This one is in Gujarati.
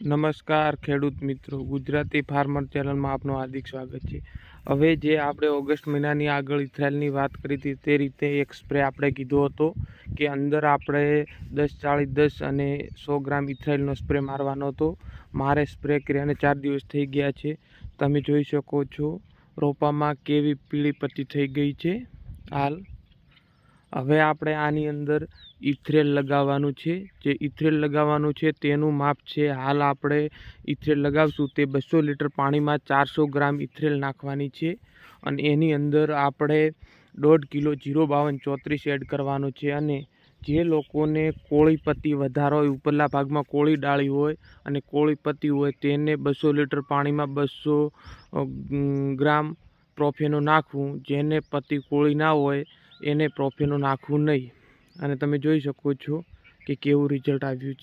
નમસ્કાર, ખેડૂત મિત્રો. ગુજરાતી ફાર્મર ચેનલમાં આપનું હાર્દિક સ્વાગત છે. હવે જે આપણે ઓગસ્ટ મહિનાની આગળ ઇથરાયલની વાત કરી હતી તે રીતે એક સ્પ્રે આપણે કીધો હતો કે અંદર આપણે દસ ચાળીસ દસ અને સો ગ્રામ ઇથરાયલનો સ્પ્રે મારવાનો હતો. મારે સ્પ્રે કર્યાને ચાર દિવસ થઈ ગયા છે. તમે જોઈ શકો છો રોપામાં કેવી પીળી પત્તી થઈ ગઈ છે. હાલ હવે આપણે આની અંદર ઇથ્રેલ લગાવવાનું છે. જે ઇથ્રેલ લગાવવાનું છે તેનું માપ છે, હાલ આપણે ઇથ્રેલ લગાવશું તે બસો લીટર પાણીમાં ચારસો ગ્રામ ઇથ્રેલ નાખવાની છે અને એની અંદર આપણે દોઢ કિલો જીરો બાવન ચોત્રીસ એડ કરવાનું છે અને જે લોકોને કોળી પત્તી વધારો હોય, ઉપરલા ભાગમાં કોળી ડાળી હોય અને કોળી પત્તી હોય તેને બસો લીટર પાણીમાં બસો ગ્રામ પ્રોફેનો નાખવું. જેને પત્તી કોળી ના હોય એને પ્રોફેનો નાખવું નહીં. અને તમે જોઈ શકો છો કે કેવું રિઝલ્ટ આવ્યું છે.